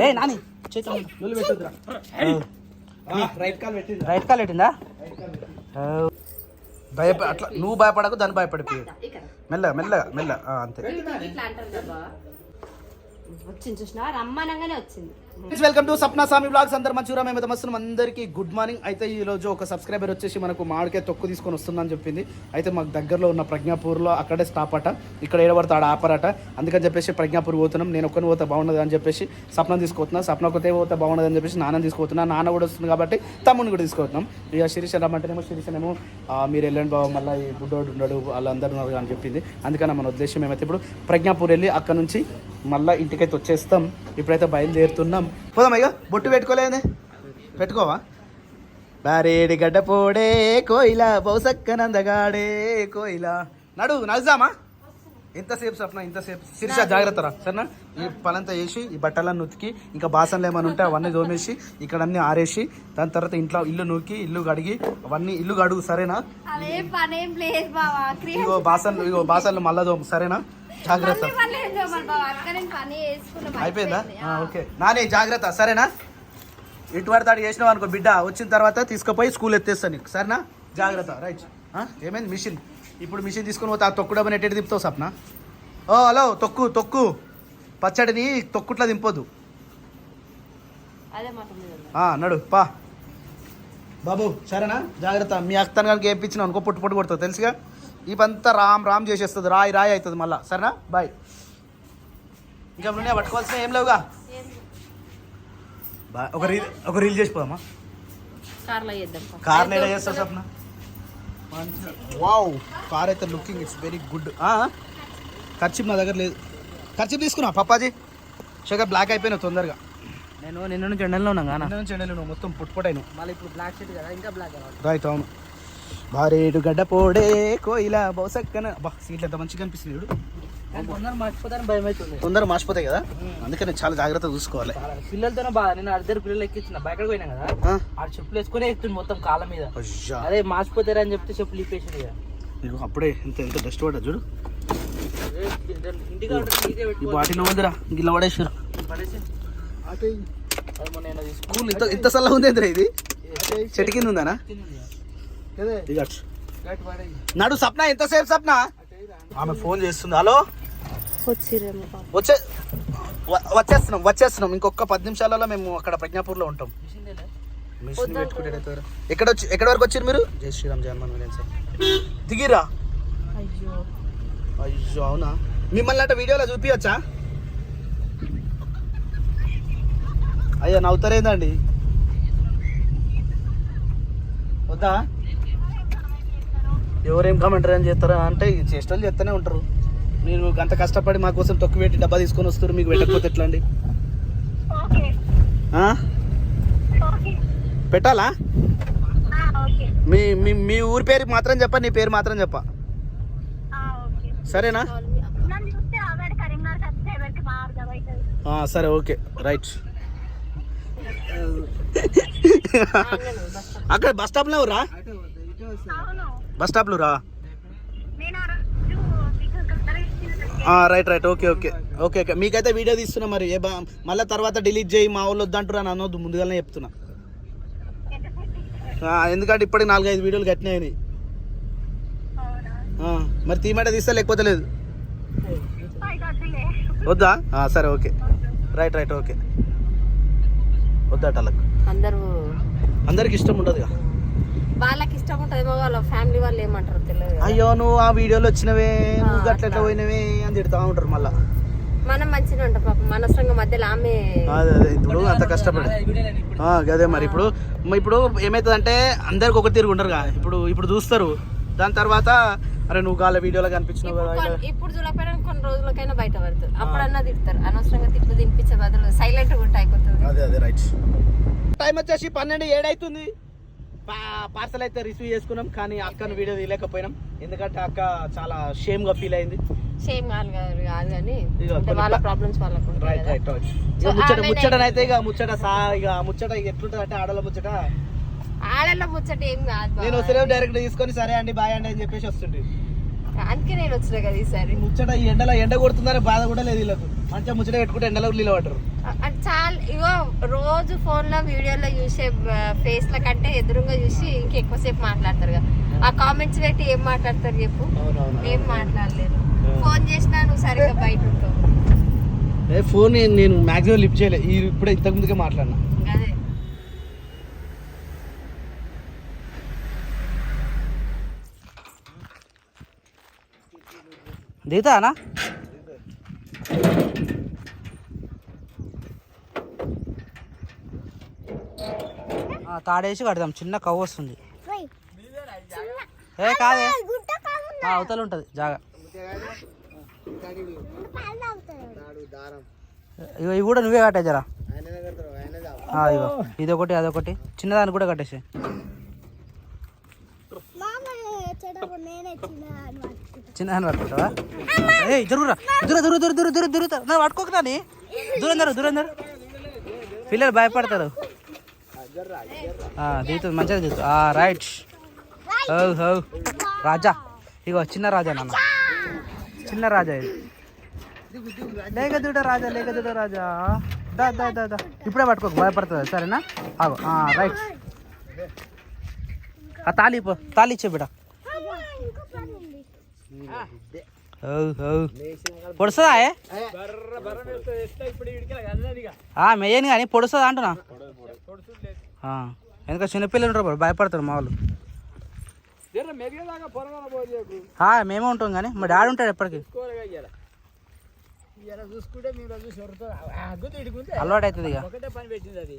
ఏ Nani. Right కాల్ పెట్టింది. Right కాల్ పెట్టిందా? భయప అట్లా నువ్వు భయపడకు దాన్ని భయపడిపోయి మెల్లగా మెల్లగా ఆ, అంతే. వచ్చింది. చూసినా రమ్మనంగానే వచ్చింది. Welcome to Sapna Swami blogs అందరు మంచిగా మేము మస్తున్నాం. అందరికీ గుడ్ మార్నింగ్ అయితే ఈ రోజు ఒక సబ్స్క్రైబర్ వచ్చేసి మనకు మామిడికాయ తొక్కు తీసుకొని వస్తుందని చెప్పింది. అయితే మాకు దగ్గరలో ఉన్న ప్రజ్ఞాపూర్లో అక్కడే స్టాప్ అట. ఇక్కడ ఏడబడితే ఆడ ఆపరట. అందుకని చెప్పేసి ప్రజ్ఞాపూర్ పోతున్నాం. నేను ఒక్కని పోతే బాగుండదు అని చెప్పేసి సప్న తీసుకుపోతున్నా సప్న ఒకతే పోతే బాగుండదు అని చెప్పేసి నాన్న తీసుకుపోతున్నా నాన్న కూడా వస్తుంది కాబట్టి తమ్ముని కూడా తీసుకుపోతున్నాం ఇక శిరీష రమ్మంటేనేమో శిరీషనేమో మీరు వెళ్ళండి బాబు మళ్ళీ ఈ బుడ్డోడు ఉన్నాడు వాళ్ళందరూ ఉన్నారు అని చెప్పింది. అందుకని మన ఉద్దేశం ఏమైతే ఇప్పుడు ప్రజ్ఞాపూర్ వెళ్ళి అక్కడ నుంచి మళ్ళీ ఇంటికైతే వచ్చేస్తాం. ఇప్పుడైతే బయలుదేరుతున్నాం. పోదామయ్యా బొట్టు పెట్టుకోలేదే. పెట్టుకోవా? బారేడి గడ్డ పోడే కోయిలా బౌసక్కనందగాడే కోయిలా. నడు నడుదామా ఎంతసేపు సప్న ఇంతసేపు. శిరీష జాగ్రత్త రా సరేనా? ఈ పనంతా వేసి ఈ బట్టలన్నీ ఉతికి ఇంకా బాసనలు ఏమైనా ఉంటే అవన్నీ తోమేసి ఇక్కడ అన్ని ఆరేసి దాని తర్వాత ఇంట్లో ఇల్లు నూకి ఇల్లు కడిగి అవన్నీ ఇల్లు కడుగు సరేనా? ఇగో బాసన్లు ఇగో బాసన్లు మళ్ళా తోము సరేనా? జాగ్రత్త. అయిపోయిందా? ఆ, ఓకే. నాని జాగ్రత్త. సరేనా? ఇటు పడతాడు చేసినావు అనుకో బిడ్డ వచ్చిన తర్వాత తీసుకుపోయి స్కూల్ ఎత్తేస్తాను నీకు. సరేనా? జాగ్రత్త. రైట్. ఏమైంది? మిషన్. ఇప్పుడు మిషన్ తీసుకొని పోతే ఆ తొక్కు డబ్బుని ఎట్టి తిప్పుతావు సప్న? ఓ హలో తొక్కు తొక్కు. పచ్చడిని తొక్కుట్లా దింపొద్దు. నడు పా. బాబు సరేనా? జాగ్రత్త. మీ అత్తను కనుక వేయించిన అనుకో పొట్టు పొట్టు కొడుతుంది తెలుసుగా? ఈ పంతా రామ్ రామ్ చేసేస్తుంది. రాయి రాయి అవుతుంది మళ్ళా. సరేనా? బాయ్. ఇంకా నువ్వు పట్టుకోవాల్సిన ఏం లేవుగా? ఒక రీల్ ఒక రీల్ చేసిపోదామా కార్లో చేద్దాం. పా. కార్ లేడా చేస్తావు సప్న వావ్ కార్ అయితే లుకింగ్ ఇట్స్ వెరీ గుడ్ ఖర్చు నా దగ్గర లేదు. ఖర్చు తీసుకున్నా పప్పాజీ? షుగర్ బ్లాక్ అయిపోయినా తొందరగా. నేను నిన్న నుంచి ఎండల్లో ఉన్నా గానా నుంచి ఎండలు మొత్తం పుట్టుపడాను మళ్ళీ ఇప్పుడు బ్లాక్ షర్ట్ కదా ఇంకా బ్లాక్ రైట్ అవును. భారేడు గడ్డ పోడే కోయిల బౌసక్కన. బా సీట్లు ఎంత మంచిగా అనిపిస్తుంది చూడు. కొందరు మర్చిపోతారని భయం అవుతుంది తొందర మాసిపోతాయి కదా? అందుకని చాలా జాగ్రత్తగా చూసుకోవాలి. పిల్లలతోనే బాగా నేను అద్దరు పిల్లలు ఎక్కించిన. బయటకు పోయినా కదా? ఆ? ఆడ చెప్పులు వేసుకునే ఎక్కుతుంది మొత్తం కాళ్ళ మీద. అదే మార్చిపోతారని చెప్తే చెప్పులు ఇప్పేసింది ఇక. నీకు అప్పుడే ఎంత ఎంత డస్ట్ పడ్డా చూడు. ఈ పెట్టుకో బాటిల్ ఉందిరా గిల్ల పడేసారు పడేసి. అది మొన్న నేను తీసుకుని కూల్ ఇంత ఇంత సల్లా ఉంది ఇది? చెట్టు కింద ఉందానా? నడు సప్న ఎంతసేపు సప్న ఆమె ఫోన్ చేస్తుంది. హలో. వచ్చే వచ్చేస్తున్నాం వచ్చేస్తున్నాం. ఇంకొక పది నిమిషాలలో మేము అక్కడ ప్రజ్ఞాపూర్లో ఉంటాం. మిషన్ పెట్టుకుంటే ఎక్కడ వచ్చి ఎక్కడ వరకు వచ్చారు మీరు? జై శ్రీరామ్ జగన్మోహన్ సార్. దిగిరా? అయ్యో. అయ్యో అవునా? మిమ్మల్ని అంటే వీడియోలో చూపించచ్చా అయ్యో నవ్వుతారేందండి? వద్దా? ఎవరేం కామెంటర్ ఏం చేస్తారా? అంటే ఈ చేష్టలు చేస్తూనే ఉంటారు. మీరు గంట కష్టపడి మా కోసం తొక్కు పెట్టి డబ్బా తీసుకొని వస్తారు మీకు పెట్టకపోతే ఎట్లా అండి? పెట్టాలా? మీ మీ మీ ఊరి పేరు మాత్రం చెప్ప నీ పేరు మాత్రం చెప్ప. సరేనా? సరే ఓకే. రైట్. అక్కడ బస్ స్టాప్లో రా బస్ స్టాప్లో రా. ఆ, right right okay okay okay okay మీకైతే వీడియో తీస్తున్నా మరి. ఏ బా- మళ్ళీ తర్వాత డిలీట్ చేయి మా వాళ్ళు వద్దంటారు అని అనొద్దు. ముందుగానే చెప్తున్నా. ఆ, ఎందుకంటే ఇప్పటికి నాలుగైదు వీడియోలు కట్టినాయని ఆ, మరి తీమాట తీస్తా లేకపోతే లేదు. వద్దా? ఆ, సరే ఓకే రైట్ రైట్ ఓకే వద్దట వాళ్ళకి. అందరూ అందరికి ఇష్టం ఉండదుగా. వాళ్ళకి ఇష్టం ఉంటుందేమో వాళ్ళ ఫ్యామిలీ వాళ్ళు ఏమంటారు తెలియదు. అయ్యో నువ్వు ఆ వీడియోలో వచ్చినవే నువ్వు అట్లా. పోయినవే అని తిడతా ఉంటారు మళ్ళా. మనం మంచిగా ఉంటాం పాపం మనసరంగా మధ్యలో ఆమె అదే అదే ఇప్పుడు అంత కష్టపడి. ఆ, అదే మరి ఇప్పుడు ఇప్పుడు ఏమవుతుందంటే అందరికి ఒక తిరిగి ఉండరుగా. ఇప్పుడు ఇప్పుడు చూస్తారు. దాని తర్వాత అరే నువ్వు గాల వీడియోలో కనిపించినావు ఇప్పుడు కదా చూడకపోయినా కొన్ని రోజులకైనా బయట పడుతుంది అప్పుడన్నా తిడతారు. అనవసరంగా తిట్లు తినిపించే బదులు సైలెంట్గా ఉంటే అయిపోతుంది. అదే అదే రైట్ టైం వచ్చేసి పన్నెండు ఏడైతుంది. పార్సల్ అయితే రిసీవ్ చేసుకున్నాం కానీ అక్కను వీడియో తీయలేకపోయినాం. ఎందుకంటే అక్క చాలా షేమ్గా ఫీల్ అయింది. సేమ్ కాదు కాదు కాదు కానీ వాళ్ళ ప్రాబ్లమ్స్ వాళ్ళకు ఉంటాయి రైట్ కదా. రైట్ రైట్ So, ముచ్చట ముచ్చటనైతే ఇక ముచ్చట సా ఇక ముచ్చట ఎట్లుంటది అంటే ఆడల ముచ్చట ఏం కాదు నేను డైరెక్ట్ తీసుకొని సరే అండి బాయ్ అండి అని చెప్పేసి వస్తుంటే అందుకే నేను వచ్చిన కదా ఈసారి. ముచ్చట ఈ ఎండలో ఎండ కొడుతుందని బాధ కూడా లేదు వీళ్ళకు. మంచిగా ముచ్చట పెట్టుకుంటే ఎండలో నిలబడరు. చాలా ఇగో రోజు ఫోన్లో వీడియోలో చూసే ఫేస్ ల కంటే ఎదురుగా చూసి ఇంకెక్కువసేపు మాట్లాడతారు కదా. ఆ కామెంట్స్ పెట్టి ఏం మాట్లాడతారు చెప్పు? ఏం మాట్లాడలేదు ఫోన్ చేసినా నువ్వు సరిగ్గా బయట ఉంటావు ఫోన్ నేను మాక్సిమం లిఫ్ట్ చేయలే. ఈ ఇప్పుడే ఇంతకు ముందుకే మాట్లాడినా. అదే. దిగుతానా తాడేసి కడదాం. చిన్న కవ్వు వస్తుంది. ఏ కాదే. అవతల ఉంటుంది. జాగా. ఇగో ఇవి కూడా నువ్వే కట్టే జరా. ఇగో ఇది ఒకటి అదొకటి. చిన్నదాన్ని కూడా కట్టేసి చిన్న పట్టుకుంటావా ఏ జరుగురా దూర దూర దూర దూర దూర దూర నా పట్టుకోక నాని. దూరందరు దూరందరు పిల్లలు భయపడతారు. దిగుతుంది మంచిగా దిగుతుంది. రైట్. How how. రాజా. ఇగో చిన్న రాజా నాన్న. చిన్న రాజా ఇది. లేక దూడ రాజా లేక దూడ రాజా. దా దా దా దా. ఇప్పుడే పట్టుకోకు భయపడుతుంది సరేనా? ఆగో. ఆ, రైట్. ఆ తాళి ఇప్పు తాళి ఇచ్చే బిడ్డ. పొడుస్తుందా ఏ? ఆ, మెయ్యను కానీ పొడుస్తుందా అంటున్నా? ఆ, ఎందుకంటే చిన్నపిల్లలు ఉంటారు భయపడతారు మా వాళ్ళు. ఆ, మేమే ఉంటాం కానీ మా డాడీ ఉంటాడు ఎప్పటికీ. అలవాటు అవుతుంది ఇక. ఒకటే పని పెట్టింది అది.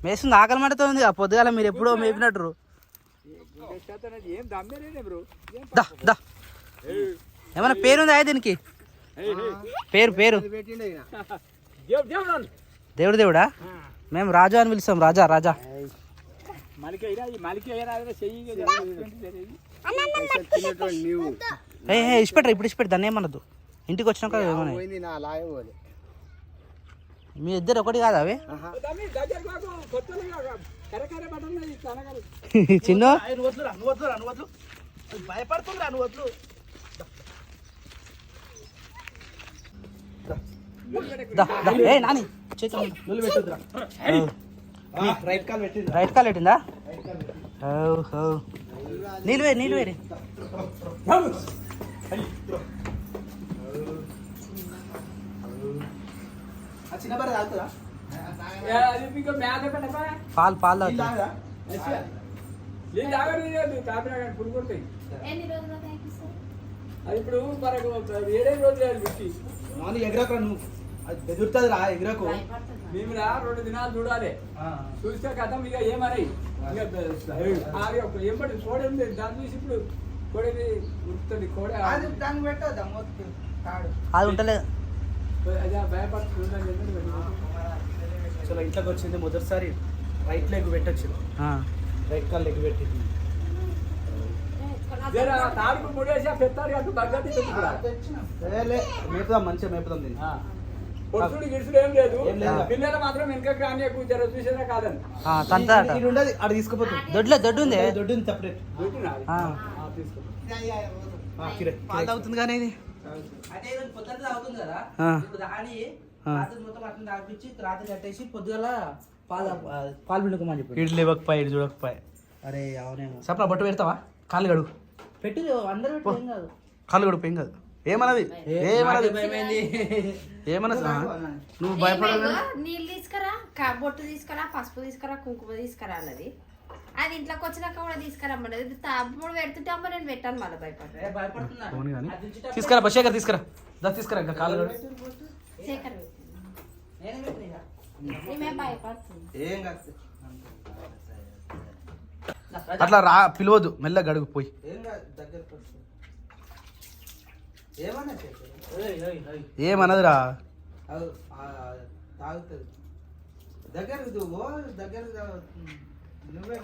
మేస్తుంది ఆకలి మంటతో ఉంది ఇక పొద్దుగాల మీరు ఎప్పుడో మేపినట్టు ఏమైనా పేరుందా దీనికి? పేరు పేరు. దేవుడు దేవుడు? మేము రాజా అని పిలుస్తాం రాజా రాజా. ఇచ్చిపెట్టరు ఇప్పుడు ఇచ్చిపెట్టి దాన్ని ఏమన్నదు ఇంటికి వచ్చినాక మీ ఇద్దరు ఒకటి కాదా అవి? చిన్న భయపడుతుందిరా నువ్వు వద్దు దా, దా. ఏ నాని. రైట్ కాల్ పెట్టింది. రైట్ కాల్ పెట్టిందా? హౌ, హౌ. నీళ్ళు వేరు నీళ్ళు వేరు పాలు పాలు ఇప్పుడు మనకు ఏడే రోజులు అది బెదురుతుంది రా ఎగరకు. మేము రా రెండు దినాలు చూడాలి. చూస్తే కథం ఇక ఏమని? ఇక ఆగి ఒక ఎంబడి చూడండి దాన్ని చూసి ఇప్పుడు కోడేది ఉరుకుతుంది కోడే దాన్ని పెట్టదు అది ఉంటలేదు. అదే భయపడుతుంది చలో ఇంట్లోకి వచ్చింది మొదటిసారి రైట్ లెగ్ పెట్టచ్చు రైట్ కాల్ లెగ్ పెట్టింది. తాడుకు ముడేసి పెత్తాడు అటు బగ్గట్టి ఏ లే, మేపుదాం మంచిగా మేపుదాం దీన్ని. పొడుచుడు గిడుచుడు ఏం లేదు. ఏం లేదు. పిల్లలు మాత్రం చూసేదా ఉండదు అక్కడ తీసుకుపోతుంది దొడ్లే దొడ్డు ఉంది దొడ్డు ఉంది సపరేట్ అవుతుంది కానీ ఇది. రాత్రి మొత్తం అట్లా తాగిపించి రాత్రి కట్టేసి పొద్దుగల పాలు పాలు పిండుకోమని చెప్పి చూడకపోయి. అరే అవునేమో. సపరా బొట్టు పెడతావా? కాళ్ళు గడుగు పెట్టు అందరూ పెట్టు ఏం కాదు. కాళ్ళు గడుపు ఏం కాదు. ఏమన్నది? ఏమన్నది? ఏమన్నది? నువ్వు భయపడదు నీళ్ళు తీసుకురా. కా- బొట్టు తీసుకురా పసుపు తీసుకురా కుంకుమ తీసుకురా అన్నది. అది ఇంట్లోకి వచ్చినాక కూడా తీసుకురమ్మన్నది తమ్ముడు పెడుతుంటే అమ్మ నేను పెట్టాను మళ్ళీ కానీ. తీసుకురా బషేఖర్ తీసుకురా. దా తీసుకురా ఇంకా గడుగు శేఖర్ అట్లా రా పిలవద్దు. మెల్ల గడుగు పోయి ఏం కాదు దగ్గర కొట్టు. ఏమన్నా చెప్పు. ఏయ్, ఏయ్, ఏయ్. ఏమన్నదిరా తాగుతుంది దగ్గర ఓ దగ్గర నువ్వే.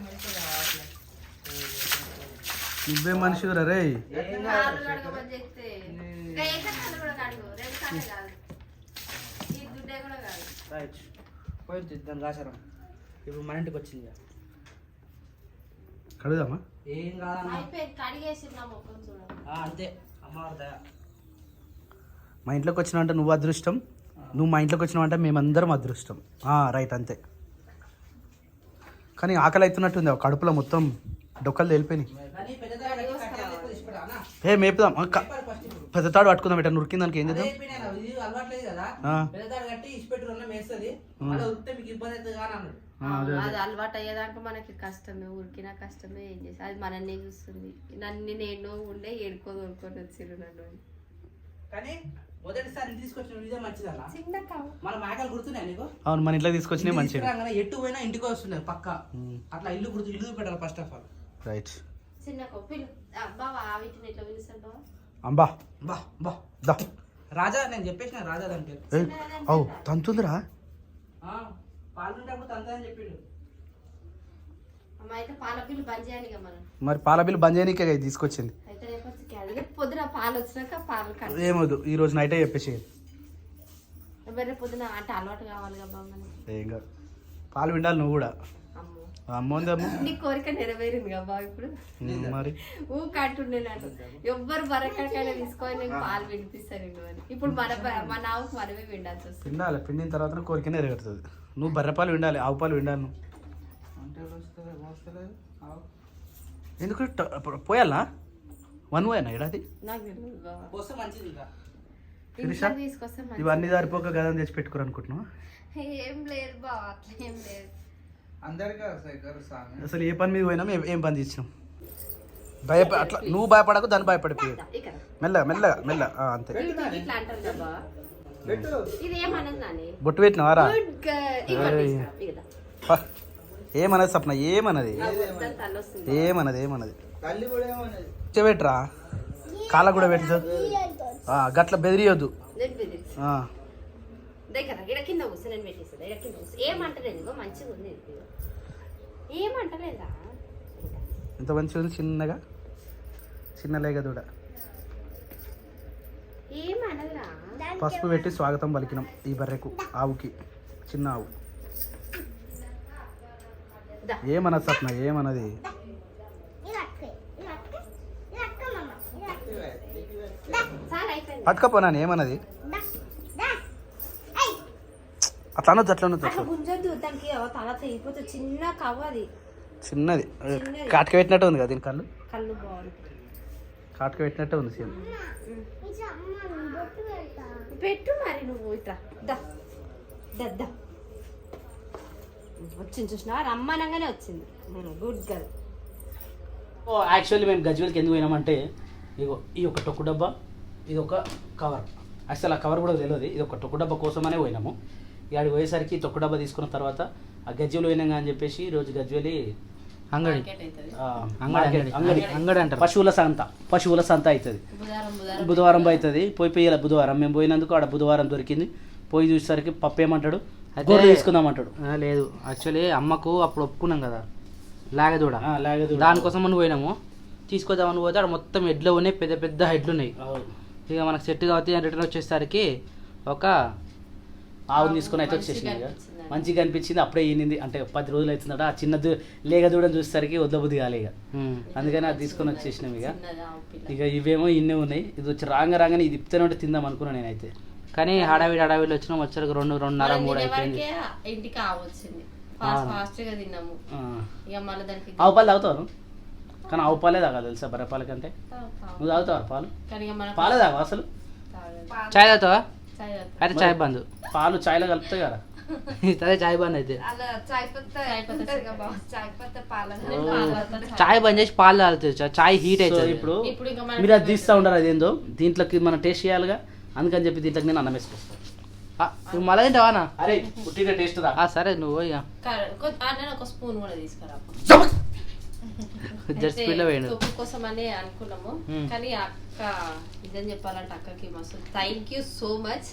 నువ్వే మనిషి రే పోయింది దాని రాశారం ఇప్పుడు మన ఇంటికి వచ్చింది. కడుగుదామా? ఏం ఆ, అంతే. దయ. మా ఇంట్లోకి వచ్చినావంటే నువ్వు అదృష్టం నువ్వు మా ఇంట్లోకి వచ్చినావంటే మేమందరం అదృష్టం. ఆ, రైట్ అంతే. కానీ ఆకలి అవుతున్నట్టుంది ఆ కడుపులో మొత్తం డొక్కలు తెలిపోయినాయి? ఏ మేపుదాం. పెద్ద తాడు పట్టుకుందాం ఇట్లా నురికింది దానికి ఏం అదే చేద్దాం అదే, అలవాటు అయ్యేదాకా మనకి కష్టమే ఉరికినా కష్టమే ఏం చేసి అది మనల్ని చూస్తుంది. నన్ను నేను ఉండే ఏడుకొని ఊరుకొని వచ్చిర్రు నన్ను. కానీ మొదటిసారి తీసుకొచ్చిన ఇదే మంచిదన్న? మన మేకలు గుర్తున్నాయి నీకు? అవును మన ఇంట్లో మంచిగా తీసుకురాగానే ఎటు పోయినా ఇంటికి వస్తున్నారు పక్క. అట్లా ఇల్లు గుర్తు ఇల్లు పెట్టాలి ఫస్ట్ ఆఫ్ ఆల్ రైట్ అంబా. బా బా. దా. రాజా నేను చెప్పేసిన రాజా దానికి ఏ అవు తంతుందిరా? పాలు ఉంటప్పుడు తంతని చెప్పిండు మరి పాల బిల్లు బంద్ చేయనీకే తీసుకొచ్చింది. పొద్దున పాలు వచ్చినాక పాలు ఏమొద్దు ఈ రోజు నైటే చెప్పేసి రేపు పొద్దున అంటే అలవాటు కావాలి కదా మనకి ఏం కాదు. పాలు విండాలి నువ్వు కూడా. అమ్మో. అమ్మోందేమో నీ కోరిక నెరవేరింది కదా ఇప్పుడు. మరి? ఊ కట్టుండేనట్టు ఎవ్వరు బరకడికైనా తీసుకొని నేను పాలు వినిపిస్తాను ఇప్పుడు మన ఆవుకు మనమే విండాల్సి వస్తుంది. పిండాలి పిండిన తర్వాత కోరిక నెరవేరుతుంది. నువ్వు బర్రెపాలు విండాలి ఆవు పాలు విండాలి ఆవు. ఎందుకు? పోయాలా? వన్ ఇడాది శిరీష? ఇంట్లో తీసుకొస్తే మంచిది. ఇవన్నీ సరిపోక గదని తెచ్చి పెట్టుకోరు అనుకుంటున్నావు? ఏం లేదు అట్లా ఏం లేదు. అసలు ఏ పని మీద పోయినాం? ఏ- ఏం పని చేసినాం? భయప అట్లా నువ్వు భయపడకు దాన్ని భయపడిపోయి మెల్లగా మెల్లగా ఆ, అంతే. బొట్టు పెట్టినావారా? ఏమన్నది సప్న ఏమన్నది? ఏమన్నది? ఏమన్నది? పెట్టరా కాళ్ళ కూడా పెట్టు. ఆ, గట్ల బెదిరియొద్దు. మంచిగా ఉంది ఎంత మంచిగా ఉంది? చిన్నగా? చిన్న లేగ దూడ. పసుపు పెట్టి స్వాగతం పలికినాం ఈ బర్రెకు ఆవుకి. చిన్న ఆవు. దా. ఏమన్నది సప్న ఏమన్నది పట్టుకపోనాను ఏమన్నది అట్లా అనొద్దు అట్లా అనొద్దు అట్లా గుంజొద్దు దానికి తల చిన్న చిన్నది. చిన్నది. కాటుక పెట్టినట్టు ఉంది కదా దీని కళ్ళు? కళ్ళు బాగుంటుంది కాటుక పెట్టినట్టే ఉంది సేమ్ పెట్టు మరి నువ్వు ఇట్లా. దా. దా, దా. వచ్చింది చూసినా రమ్మనంగానే వచ్చింది. గుడ్ గర్ల్ యాక్చువల్లీ మేము గజ్వేల్కి ఎందుకు పోయినామంటే ఇగో ఈ ఒక టొక్కు డబ్బా ఇది ఒక కవర్ అసలు ఆ కవర్ కూడా తెలియదు. ఇది ఒక టొక్కు డబ్బా కోసమనే పోయినాము. ఇక్కడికి పోయేసరికి తొక్కు డబ్బా తీసుకున్న తర్వాత ఆ గజ్వేల్ పోయినాం అని చెప్పేసి ఈ రోజు గజ్వేలి అంగడి. అంగడి, అంగడి. అంగడి. అంగడి అంటారు. పశువుల సంత పశువుల సంత అవుతుంది. బుధవారం అవుతుంది. పోయి పోయి బుధవారం. మేము పోయినందుకు ఆడ బుధవారం దొరికింది. పోయి చూసేసరికి పప్పు ఏమంటాడు అయితే- తీసుకుందామంటాడు. ఆ, లేదు. యాక్చువల్లీ అమ్మకు అప్పుడు ఒప్పుకున్నాం కదా. లాగదూడ. దానికోసం మనం పోయినాము. తీసుకొద్దామని పోతే అక్కడ మొత్తం హెడ్లు ఉన్నాయి పెద్ద పెద్ద హెడ్లు ఉన్నాయి. అవును. ఇక మనకు సెట్ కాబట్టి రిటర్న్ వచ్చేసరికి ఒక ఆవును తీసుకొని అయితే వచ్చేసింది ఇక. మంచిగా అనిపించింది అప్పుడే ఈనింది. అంటే పది రోజులు అవుతుందట. ఆ చిన్న దూ- లేగ దూడని చూసేసరికి వద్దబుద్ధి కాలే ఇక. అందుకని అది తీసుకొని వచ్చేసినాం ఇక. చిన్నది ఆవు పిల్ల. ఇక ఇవేమో ఇన్నే ఉన్నాయి. ఇది వచ్చి రాంగ రాగానే ఇది ఇప్పుతూనే ఉంటే తిందాం అనుకున్నాను నేనైతే. కానీ హడావిడి హడావిడి వచ్చినాం వచ్చరికి రెండు రెండున్నర మూడు అయిపోయింది. ఇంటికి ఫాస్ట్గా తిన్నాము. ఇక మళ్ళీ దానికి ఆవు పాలు తాగుతావు కానీ ఆవు పాలే తాగాలి తెలుసా బర్రె పాల కంటే. నువ్వు తాగుతావు పాలు? కానీ ఇక మనం పాలే తాగు అసలు. చాయ్ తాగుతావా. అయితే చాయ్ బంద్. పాలు చాయ్లో కలుపుతాయి కదా. అదే చాయ్ బంద్ అయితే. అలా చాయ్ బంద్ చేసి పాలు తాగుతుంది చాయ్ హీట్ అవుతుంది. ఇప్పుడు ఇప్పుడు ఇంకా మనం మీరు అది తీస్తూ ఉంటారు అదేందో? దీంట్లోకి మనం టేస్ట్ చేయాలిగా? అందుకని చెప్పి దీంట్లోకి నేను అన్నం వేసుకొస్తాను నువ్వు మళ్ళీ తింటావానా అరే పుట్టిన టేస్ట్ ఆ, సరే నువ్వు ఇక ఒక స్పూన్ కూడా తీసుకురా. జస్ట్ స్పీడ్లో వేయండి. తొక్కు కోసం అని అనుకున్నాము. కానీ అక్క నిజం చెప్పాలంటే అక్కకి మస్తు థ్యాంక్ యూ సో మచ్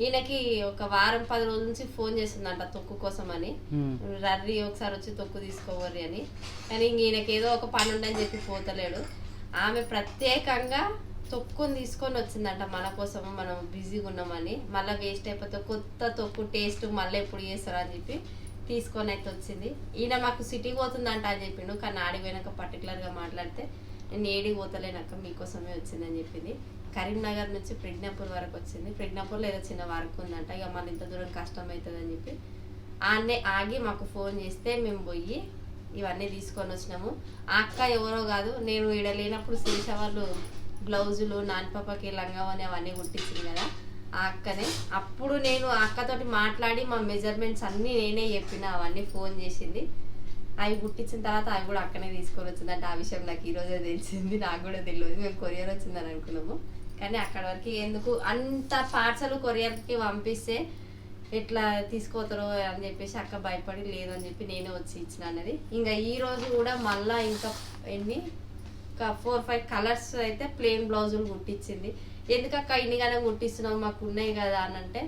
ఈయనకి ఒక వారం పది రోజుల నుంచి ఫోన్ చేసిందంట తొక్కు కోసం అని. రర్రి ఒకసారి వచ్చి తొక్కు తీసుకోవర్రి అని. కానీ ఇంక ఈయనకి ఏదో ఒక పని ఉందని చెప్పి పోతలేడు. ఆమె ప్రత్యేకంగా తొక్కుని తీసుకొని వచ్చిందంట మన కోసం మనం బిజీగా ఉన్నామని. మళ్ళీ వేస్ట్ అయిపోతే కొత్త తొక్కు టేస్ట్ మళ్ళీ ఎప్పుడు చేస్తారు అని చెప్పి తీసుకొని అయితే వచ్చింది. ఈయన మాకు సిటీ పోతుందంట అని చెప్పిండు కానీ ఆడికి పోయినాక పర్టికులర్గా మాట్లాడితే నేను ఏడికి పోతలేనక్క మీకోసమే వచ్చిందని చెప్పింది. కరీంనగర్ నుంచి ప్రజ్ఞాపూర్ వరకు వచ్చింది. ప్రజ్ఞాపూర్లో ఏదో చిన్న వర్క్ ఉందంట ఇక మళ్ళీ ఇంత దూరం కష్టం అవుతుందని చెప్పి ఆన్నే ఆగి మాకు ఫోన్ చేస్తే మేము పోయి ఇవన్నీ తీసుకొని వచ్చినాము. ఆ అక్క ఎవరో కాదు నేను ఈడ లేనప్పుడు శేష వాళ్ళు బ్లౌజులు నాన్నపాపకి లంగావని అవన్నీ కుట్టించింది కదా ఆ అక్కనే. అప్పుడు నేను ఆ అక్కతోటి మాట్లాడి మా మెజర్మెంట్స్ అన్నీ నేనే చెప్పిన అవన్నీ ఫోన్ చేసింది. అవి కుట్టించిన తర్వాత అవి కూడా అక్కనే తీసుకొని వచ్చిందంటే ఆ విషయం నాకు ఈరోజే తెలిసింది నాకు కూడా తెలియదు. మేము కొరియర్ వచ్చిందని అనుకున్నాము. కానీ అక్కడ వరకు ఎందుకు అంత పార్సల్ కొరియర్కి పంపిస్తే ఎట్లా తీసుకోతారో అని చెప్పేసి అక్క భయపడి లేదని చెప్పి నేనే వచ్చి ఇచ్చిన అన్నది. ఇంకా ఈ రోజు కూడా మళ్ళా ఇంకా ఎన్ని ఒక ఫోర్ ఫైవ్ కలర్స్ అయితే ప్లెయిన్ బ్లౌజులు కుట్టించింది. ఎందుకక్క ఇన్నిగానే కుట్టిస్తున్నావు? మాకు ఉన్నాయి కదా అని అంటే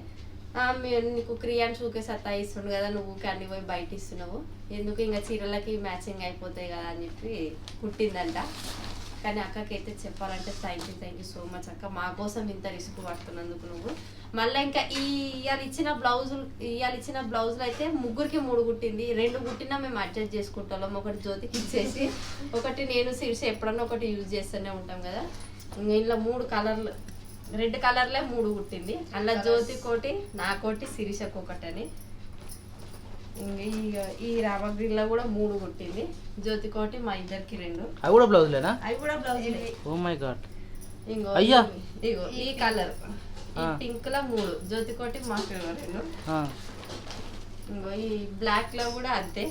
నీకు క్రియాన్స్ ఊకే సత్తా ఇస్తుండు కదా నువ్వు ఊకే అన్ని పోయి బయట ఇస్తున్నావు ఎందుకు ఇంకా చీరలకి మ్యాచింగ్ అయిపోతాయి కదా అని చెప్పి కుట్టిందంట. కానీ అక్కకి అయితే చెప్పాలంటే thank you thank you so much అక్క మా కోసం ఇంత రిస్క్ పడుతున్నందుకు నువ్వు. మళ్ళీ ఇంకా ఈ ఇవాళ ఇచ్చిన బ్లౌజులు ఇవాళ ఇచ్చిన బ్లౌజులు అయితే ముగ్గురికి మూడు కుట్టింది. రెండు కుట్టినా మేము అడ్జస్ట్ చేసుకుంటాం ఒకటి జ్యోతికి ఇచ్చేసి ఒకటి నేను శీర్ష ఎప్పుడన్నా ఒకటి యూజ్ చేస్తూనే ఉంటాం కదా. ఇంకా ఇంట్లో మూడు కలర్లు రెడ్ కలర్లే మూడు కుట్టింది. అలా జ్యోతి కోటి నా కోటి శిరీషకు ఒకటి అని ఈ ఈ రామగ్రిలో కూడా మూడు కుట్టింది. జ్యోతి కోటి మా ఇద్దరికి రెండు. అవి కూడా బ్లౌజ్లేనా? అవి కూడా బ్లౌజ్ ఓ మై గాడ్. ఇంకో అయ్యా. ఇగో ఈ కలర్. ఈ. పింక్లో మూడు. జ్యోతి కోటి మాకు రెండు. ఇంకో ఈ బ్లాక్లో కూడా అంతే.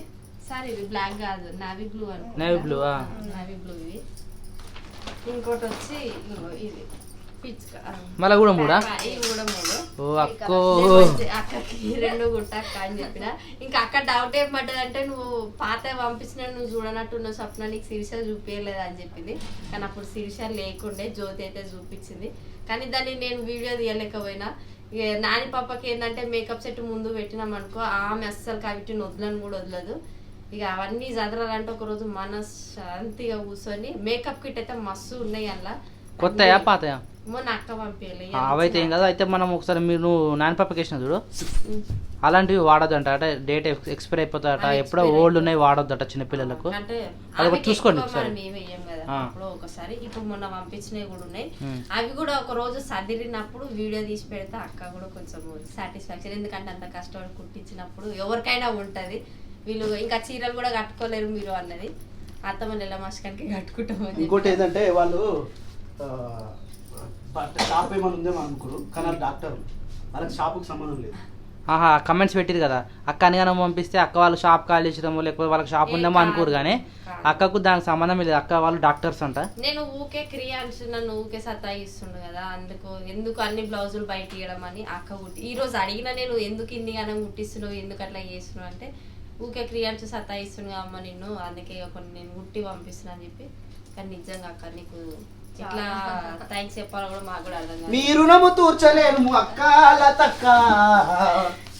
సార్ ఇది బ్లాక్ కాదు. నావీ బ్లూ అని Navy blue, ఆ. నావీ బ్లూ ఇది ఇంకోటి వచ్చి ఇంకో ఇది. మళ్ళా కూడా మూడా? ఓ అక్కో. అక్కకి రెండు గుట్టక్క అని చెప్పిన. ఇంకా అక్క డౌట్ ఏం పడ్డదంటే నువ్వు పాత పంపించిన నువ్వు చూడనట్టున్న స్వప్న నీకు శిరీష చూపించలేదు అని చెప్పింది. కానీ అప్పుడు శిరీష లేకుండే జ్యోతి అయితే చూపించింది. కానీ దాన్ని నేను వీడియో తీయలేకపోయినా. ఇక నాని పాపకి ఏంటంటే మేకప్ సెట్ ముందు పెట్టినాం అనుకో ఆమె అస్సలు కాబట్టి వదలని కూడా వదలదు. ఇక అవన్నీ చదరాలంటే ఒక రోజు మనశ్శాంతిగా కూర్చొని మేకప్ కిట్ అయితే మస్తు ఉన్నాయి అలా కొత్తయా పాతయా? అవైతే ఏం కదా. అయితే మనం ఒకసారి మీరు నువ్వు నాన్నపాపకి వేసిన చూడు. అలాంటివి వాడొద్దంట. అంటే డేట్ ఎక్స్పైర్ అయిపోతాడట అవి ఎప్పుడో ఓల్డ్ ఉన్నాయి వాడొద్దట చిన్నపిల్లలకు అంటే అది ఒకటి చూసుకోండి ఒకసారి. మనం ఏమి వేయం కదా. ఆ. అప్పుడు ఒకసారి. ఇప్పుడు మొన్న పంపించినవి కూడా ఉన్నాయి. అవి కూడా ఒక రోజు సదిరినప్పుడు వీడియో తీసి పెడితే అక్క కూడా కొంచెం సాటిస్ఫాక్షన్. ఎందుకంటే అంత కష్టపడి కుట్టించినప్పుడు ఎవరికైనా ఉంటది. వీళ్ళు ఇంకా చీరలు కూడా కట్టుకోలేరు మీరు అన్నది. అత్తమ్మ నెల మాసకానికి కట్టుకుంటామని చెప్పి. ఇంకోటి ఏంటంటే వాళ్ళు షాప్ ఏమైనా ఉందేమో అనుకోరు కానీ వాళ్ళు డాక్టర్. వాళ్ళకి షాపుకి సంబంధం లేదు. ఆహా కమెంట్స్ పెట్టిరు కదా. అక్క అనగానే పంపిస్తే అక్క వాళ్ళు షాప్ ఖాళీ చేసడము లేకపోతే వాళ్ళకి షాప్ ఉందేమో అనుకోరు కానీ. అక్కకు దానికి సంబంధం లేదు. అక్క వాళ్ళు డాక్టర్స్ అంట. నేను ఊకే క్రియాన్స్ నన్ను ఊకే సతాయిస్తుండు కదా. అందుకు ఎందుకు అన్ని బ్లౌజులు బయట ఇవ్వడం అని అక్క కుట్టి ఈ రోజు అడిగిన నేను ఎందుకు ఇన్ని గానం కుట్టిస్తున్నావు ఎందుకు అట్లా చేస్తున్నావు అంటే ఊకే క్రియాన్స్ సతాయిస్తుండు అమ్మ నిన్ను. అందుకే కొన్ని నేను కుట్టి పంపిస్తున్నా అని చెప్పి. కానీ నిజంగా అక్క నీకు ఇట్లా థ్యాంక్స్ చెప్పాలో కూడా మాకు కూడా అర్థం కాదు మీ రుణము తూర్చలేము అక్కాల తక్క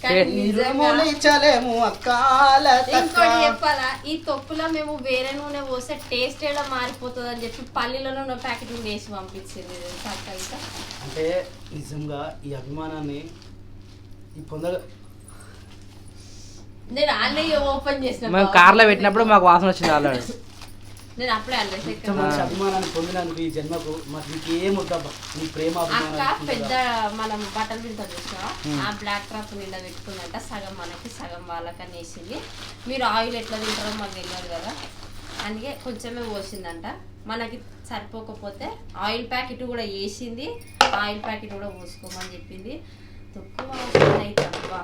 కానీ నిజంగా ఇచ్చలేము అక్కాల తక్క ఇంకోటి చెప్పాలా? ఈ తొక్కులో మేము వేరే నూనె పోస్తే టేస్ట్ ఎలా మారిపోతుంది అని చెప్పి పల్లీలో నూనె ప్యాకెట్ వేసి పంపించింది తెలుసా అక్క ఇంకా? అంటే నిజంగా ఈ అభిమానాన్ని ఈ పొందగ నేను ఆల్రెడీ ఓపెన్ చేసిన మేము కార్లో పెట్టినప్పుడు మాకు వాసన వచ్చింది ఆల్రెడీ. నేను అప్పుడే మంచి అభిమానాన్ని పొందినందుకు ఈ జన్మకు మాకు ఇంకేం వద్దబ్బా నీ ప్రేమ అక్క పెద్ద మనం బట్టలు తింటాం చూసినావా? ఆ బ్లాక్ క్రాప్ నిండా పెట్టుకుందంట సగం మనకి సగం వాళ్ళకని వేసింది. మీరు ఆయిల్ ఎట్లా తింటారో మాకు తెలియదు కదా? అందుకే కొంచెమే పోసిందంట. మనకి సరిపోకపోతే ఆయిల్ ప్యాకెట్ కూడా వేసింది. ఆయిల్ ప్యాకెట్ కూడా పోసుకోమని చెప్పింది. తక్కువ అయితే అబ్బా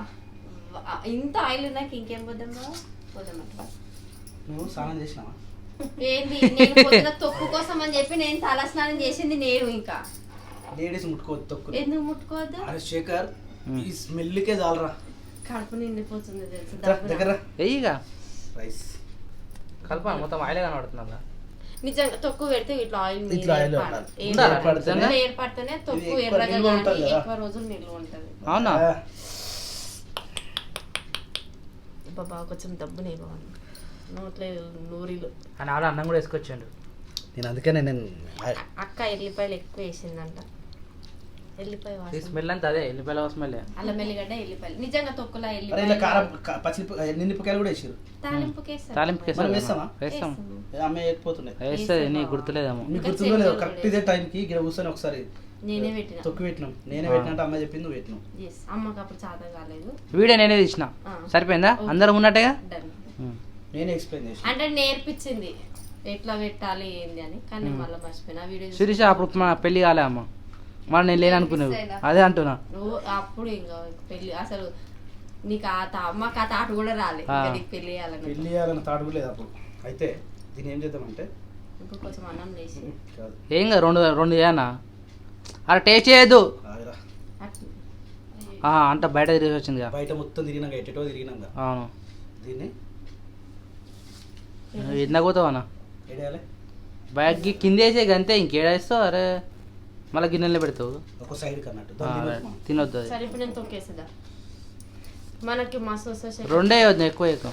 ఇంత ఆయిల్ ఉన్నాక ఇంకేం పోదామా పోదామట్లా నువ్వు స్నానం చేసినావా? ఏంది? నేను పొద్దున తొక్కు కోసం అని చెప్పి నేను తల స్నానం చేసింది నేను ఇంకా. లేడీస్ ముట్టుకోవద్దు తొక్కు. ఎందుకు ముట్టుకోవద్దు? అరే శేఖర్ ఈ స్మెల్కే చాలరా. కడుపు నిండిపోతుంది తెలుసు దగ్గర. వెయ్యిగా రైస్. కలప మొత్తం ఆయిలే కనబడుతుంది నిజంగా తొక్కు పెడితే ఇట్లా ఆయిల్ ఇట్లా ఆయిల్. ఉండాలి. ఏర్పడితేనే- తొక్కు ఎర్రగా నిల్వ కానీ. ఎక్కువ రోజులు నిల్వ ఉంటుంది. అవునా? బాబా కొంచెం డబ్బునే బాగుంది నోట్లో నూరిలు. అని ఆడ అన్నం కూడా వేసుకొచ్చాడు. నేను అందుకనే నేను అక్క ఎల్లిపాయలు ఎక్కువ వేసిందంట. వెళ్ళిపోయి ఈ వాసన స్మెల్ అంతా అదే ఎల్లిపాయల స్మెల్ అల్లం ఎల్లిగడ్డ ఎల్లిపాయలు. నిజంగా తొక్కులా అరే ఇలా ఎల్లిపాయలు కారం క- పచ్చిమిరప నిండిపకాయలు కూడా వేసారు మనం వేస్తాం వేస్తామా? వేస్తాం. అమ్మ వేయకపోతుండే వేస్తుంది నీకు గుర్తులేదేమో. మీకు ఇంకా గుర్తుందో లేదో చెయ్యి కరెక్ట్ ఇదే టైంకి ఇక్కడ కూర్చొని ఒకసారి నేనే పెట్టిన. తొక్కు పెట్టినాం. నేనే ఆ. పెట్టినట్టు అమ్మ చెప్పింది నువ్వు పెట్టినావు. ఎస్ అమ్మకి అప్పుడు చాత కాలేదు. వీడియో నేనే తీసిన. ఆ. సరిపోయిందా? అందరం ఉన్నట్టుగా? డన్. నేనే ఎక్స్ప్లెయిన్ చేసిన అంటే నేర్పించింది. ఎట్లా పెట్టాలి ఏంది అని. కానీ నేను మళ్ళీ మర్చిపోయినా. ఆ వీడియో శిరీష అప్పుడు మన పెళ్ళి కాలే అమ్మ. మరి నేను లేను అనుకున్నావు. అదే అంటున్నా. నువ్వు అప్పుడు ఇంకా పెళ్ళి అసలు నీకు ఆ తా అమ్మకి ఆ తాట కూడా రాలే. ఆ. ఇంకా నీకు పెళ్ళి చేయాలని పెళ్ళి చేయాలని తాడు కూడా లేదు అప్పుడు. అయితే దీన్ని ఏం చేద్దామంటే ఇప్పుడు కొంచెం అన్నం కాదు. ఏం కాదు రెండు రెండు చేయనా? అరే టేస్ట్ చేయొద్దు. ఆగురా. అట్లా. ఆ, అంట బయట తిరిగి వచ్చిందిగా. బయట మొత్తం తిరిగినాక ఎటో తిరిగినాక. అవును. దీన్ని ఎందుకు పోతావు అన్న? ఏడేయాలి? బ్యాగ్ కింద వేసే గంతే ఇంకేడేస్తావు అరే మళ్ళీ గిన్నెలో పెడతావు? ఒక సైడ్ కన్నట్టు. తినొద్దు మనకి మస్తు రెండే వద్దు ఎక్కువ ఎక్కువ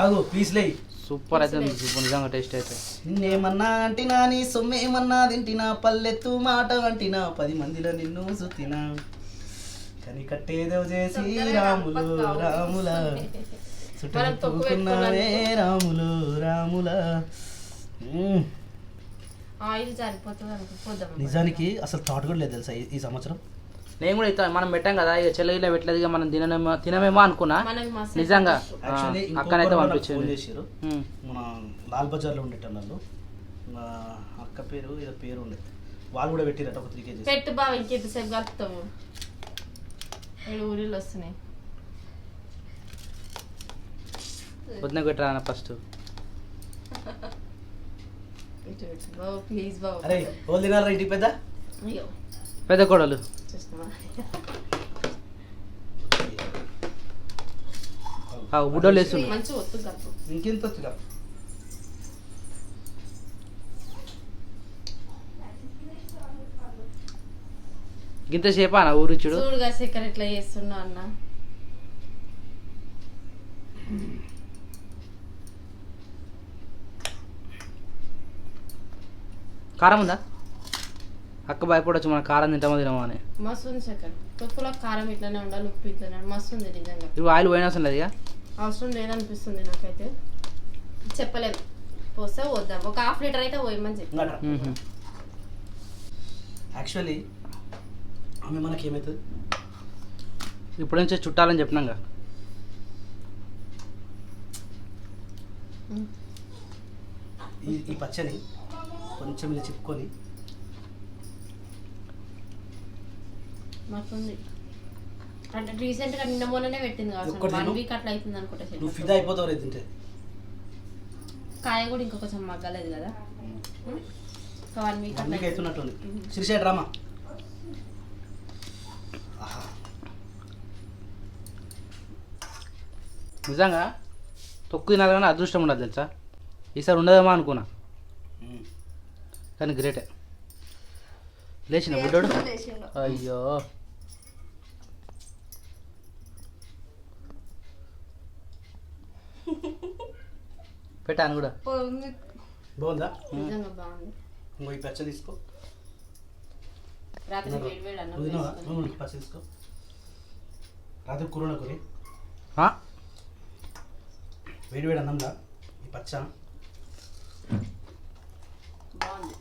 ఆగు ప్లీజ్ లే సూపర్ అయితే నిజంగా టేస్ట్ అయితే. నిన్నేమన్నా అంటినా నీ సొమ్మేమన్నా తింటినా పల్లెత్తు మాట అంటినా పది మందిలో నిన్ను సుత్తినా కని కట్టేదో చేసి రాములు రాముల. రాములు రాముల. ఆయిల్ సరిపోతుంది నిజానికి అసలు థాట్ కూడా లేదు తెలుసా ఈ- సంవత్సరం? నేను కూడా ఇస్తా మనం పెట్టాం కదా ఇక చెల్లగిలో పెట్టలేదు ఇక మనం తినమేమో తినమేమో అనుకున్నా. నిజంగా. అక్కనైతే ఫోన్ పంపించింది చేసారు ఉమ్. మన లాల్ బజార్లో ఉండేటోళ్ళు. మా అక్క పేరు ఏదో పేరు ఉండే. వాళ్ళు కూడా పెట్టిరట ఒక త్రీ కేజీస్. పెట్టు బావ ఇంకెంతసేపు కలుపుతాము. ఊరిలో వస్తున్నాయి. ఫస్ట్? అరే వాళ్ళు తినారా ఇంటికి పెద్ద? కోడలు. ఒత్తు కలుపు ఇంకెంత వచ్చిగా గింత సేపా నా ఊరిచుడు చూడుగా చక్కెర ఎట్లా చేస్తున్నా అన్న. కారం ఉందా? అక్క భయపడవచ్చు మన కారం తింటామో తినమో అని. మస్తు ఉంది చక్కెర. తొక్కులో కారం ఇట్లనే ఉండాలి ఉప్పు ఇట్లనే ఉండాలి. మస్తు ఉంది నిజంగా. ఇప్పుడు ఆయిల్ పోయినా అవసరం లేదు అవసరం లేదనిపిస్తుంది నాకైతే. చెప్పలేము పోస్తే వద్దాం ఒక హాఫ్ లీటర్ అయితే పోయమని చెప్పి. యాక్చువల్లీ ఆమె మనకి ఏమవుతుంది ఇప్పుడు నుంచి చుట్టాలని చెప్పినాక ఈ ఈ పచ్చని కొంచెం ఇలా చిప్పుకొని మస్తు ఉంది అంటే రీసెంట్గా నిన్న మొన్ననే పెట్టింది ఒక్కటి వన్. వీక్ అట్లా అవుతుంది అనుకుంటా నువ్వు. ఫిదా అయిపోతావు రేపు తింటే. కాయ కూడా ఇంకా కొంచెం మగ్గలేదు కదా. ఒక వన్ వీక్ వన్ అట్లా వీక్ అవుతున్నట్టుంది డ్రామా ఆహా. నిజంగా తొక్కు తినాలి కానీ అదృష్టం ఉండదు తెలుసా? ఈసారి ఉండదేమో అనుకున్నా. కానీ గ్రేటే. లేచిన బుడ్డోడు అయ్యో. పెట్టాను కూడా. బాగుందా. ఇంకో ఈ పచ్చ తీసుకో. రాత్రి వేడి వేడి అన్నం నువ్వు తిన్నావా వేసుకొని. నువ్వు ఈ పచ్చ తీసుకో. రాత్రి కూర కూరి? వేడి వేడి అన్నంలా. ఈ పచ్చ? బాగుంది.